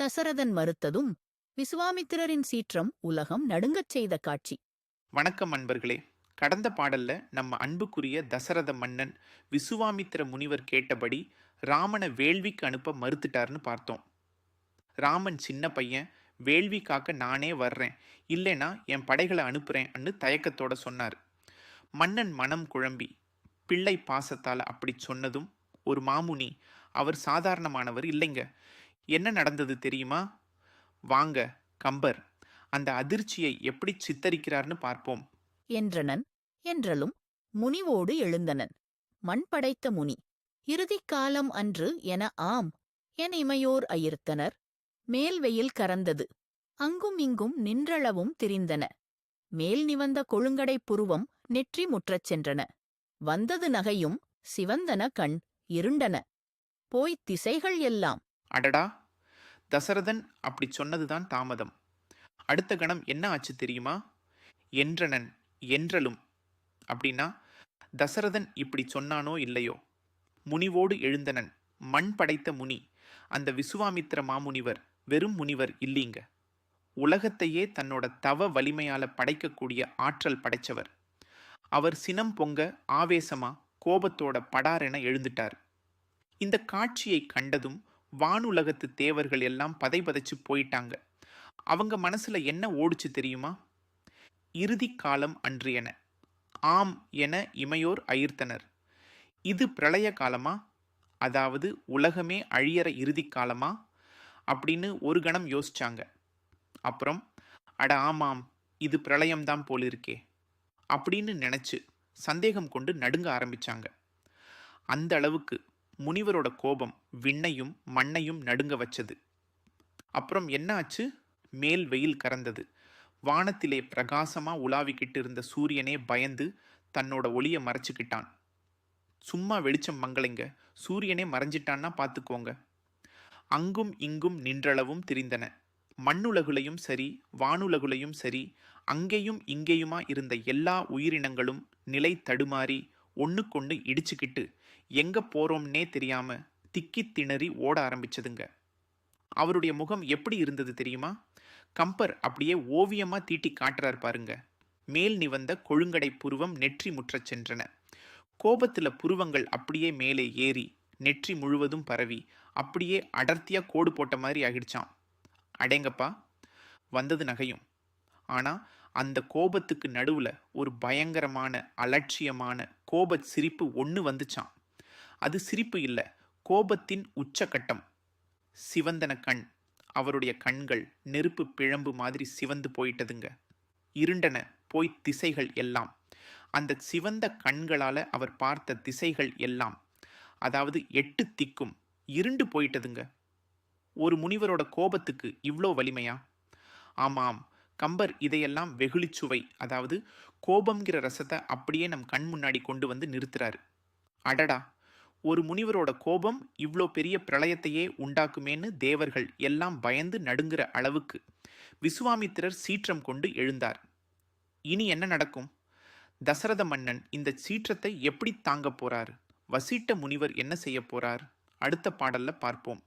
தசரதன் மறுத்ததும் விசுவாமித்திரரின் சீற்றம் உலகம் நடுங்கச் செய்த காட்சி. வணக்கம் அன்பர்களே. கடந்த பாடல்ல நம்ம அன்புக்குரிய தசரத மன்னன் விசுவாமித்திர முனிவர் கேட்டபடி ராமனை வேள்விக்கு அனுப்ப மறுத்துட்டாருன்னு பார்த்தோம். ராமன் சின்ன பையன் வேள்வி காக்க நானே வர்றேன் இல்லைனா என் படைகளை அனுப்புறேன்னு தயக்கத்தோட சொன்னார். மன்னன் மனம் குழம்பி பிள்ளை பாசத்தால் அப்படி சொன்னதும் ஒரு மாமுனி அவர் சாதாரணமானவர் இல்லைங்க. என்ன நடந்தது தெரியுமா? வாங்க கம்பர் அந்த அதிர்ச்சியை எப்படி சித்தரிக்கிறார்னு பார்ப்போம். என்றனன் என்றலும் முனிவோடு எழுந்தனன். மண் படைத்த முனி இறுதிக் காலம் அன்று என ஆம் என் இமையோர் அயிர்த்தனர். மேல் வெயில் கரந்தது அங்கும் இங்கும் நின்றளவும் திரிந்தன. மேல் நிவந்த கொழுங்கடை புருவம் நெற்றி முற்றச் சென்றன. வந்தது நகையும் சிவந்தன கண் இருண்டன. போய்த் திசைகள் எல்லாம். அடடா! தசரதன் அப்படி சொன்னதுதான் தாமதம். அடுத்த கணம் என்ன ஆச்சு தெரியுமா? என்றனன் என்றலும். அப்படின்னா தசரதன் இப்படி சொன்னானோ இல்லையோ? முனிவோடு எழுந்தனன். மண் படைத்த முனி. அந்த விசுவாமித்திர மாமுனிவர் வெறும் முனிவர் இல்லீங்க. உலகத்தையே தன்னோட தவ வலிமையால் படைக்கக்கூடிய ஆற்றல் படைச்சவர். அவர் சினம் பொங்க ஆவேசமா கோபத்தோட படாரென எழுந்துட்டார். இந்த காட்சியை கண்டதும் வானுலகத்து தேவர்கள் எல்லாம் பதைபதைச்சு போயிட்டாங்க. அவங்க மனசில் என்ன ஓடிச்சு தெரியுமா? இறுதி காலம் அன்று என. ஆம் என இமையோர் அயிர்த்தனர். இது பிரளய காலமா? அதாவது உலகமே அழியற இறுதி காலமா? அப்படின்னு ஒரு கணம் யோசிச்சாங்க. அப்புறம் அட ஆமாம் இது பிரளயம்தான் போலிருக்கே அப்படின்னு நினச்சி சந்தேகம் கொண்டு நடுங்க ஆரம்பித்தாங்க அந்த அளவுக்கு முனிவரோட கோபம் விண்ணையும் மண்ணையும் நடுங்க வச்சது. அப்புறம் என்னாச்சு? மேல் வெயில் கறந்தது. வானத்திலே பிரகாசமாக உலாவிக்கிட்டு இருந்த சூரியனே பயந்து தன்னோட ஒளியை மறைச்சிக்கிட்டான். சும்மா வெளிச்சம் மங்களைங்க சூரியனே மறைஞ்சிட்டான்னா பார்த்துக்கோங்க அங்கும் இங்கும் நின்றளவும் திரிந்தன. மண்ணுலகுலையும் சரி வானுலகுலையும் சரி அங்கேயும் இங்கேயுமா இருந்த எல்லா உயிரினங்களும் நிலை தடுமாறி ஒன்றுக்கொன்று இடிச்சுக்கிட்டு எங்கே போகிறோம்னே தெரியாமல் திக்கி திணறி ஓட ஆரம்பிச்சதுங்க. அவருடைய முகம் எப்படி இருந்தது தெரியுமா? கம்பர் அப்படியே ஓவியமாக தீட்டி காட்டுறார் பாருங்க. மேல் நிவந்த கொழுங்கடை புருவம் நெற்றி முற்றச் சென்றன. கோபத்தில் புருவங்கள் அப்படியே மேலே ஏறி நெற்றி முழுவதும் பரவி அப்படியே அடர்த்தியாக கோடு போட்ட மாதிரி ஆகிடுச்சான் அடேங்கப்பா வந்தது நகையும். ஆனால் அந்த கோபத்துக்கு நடுவில் ஒரு பயங்கரமான அலட்சியமான கோப சிரிப்பு ஒன்று வந்துச்சான் அது சிரிப்பு இல்லை கோபத்தின் உச்சகட்டம். சிவந்தன கண். அவருடைய கண்கள் நெருப்பு பிழம்பு மாதிரி சிவந்து போயிட்டதுங்க. இருண்டன போய் திசைகள் எல்லாம். அந்த சிவந்த கண்களால் அவர் பார்த்த திசைகள் எல்லாம். அதாவது எட்டு திக்கும் இருண்டு போயிட்டதுங்க. ஒரு முனிவரோட கோபத்துக்கு இவ்வளோ வலிமையா? ஆமாம் கம்பர் இதையெல்லாம் வெகுளிச்சுவை அதாவது கோபம்ங்கிற ரசத்தை அப்படியே நம் கண் முன்னாடி கொண்டு வந்து நிறுத்துறாரு. அடடா ஒரு முனிவரோட கோபம் இவ்வளோ பெரிய பிரளயத்தையே உண்டாக்குமேன்னு தேவர்கள் எல்லாம் பயந்து நடுங்கிற அளவுக்கு விசுவாமித்திரர் சீற்றம் கொண்டு எழுந்தார். இனி என்ன நடக்கும்? தசரத மன்னன் இந்த சீற்றத்தை எப்படி தாங்க போறார்? வசிட்ட முனிவர் என்ன செய்ய போறார்? அடுத்த பாடல்ல பார்ப்போம்.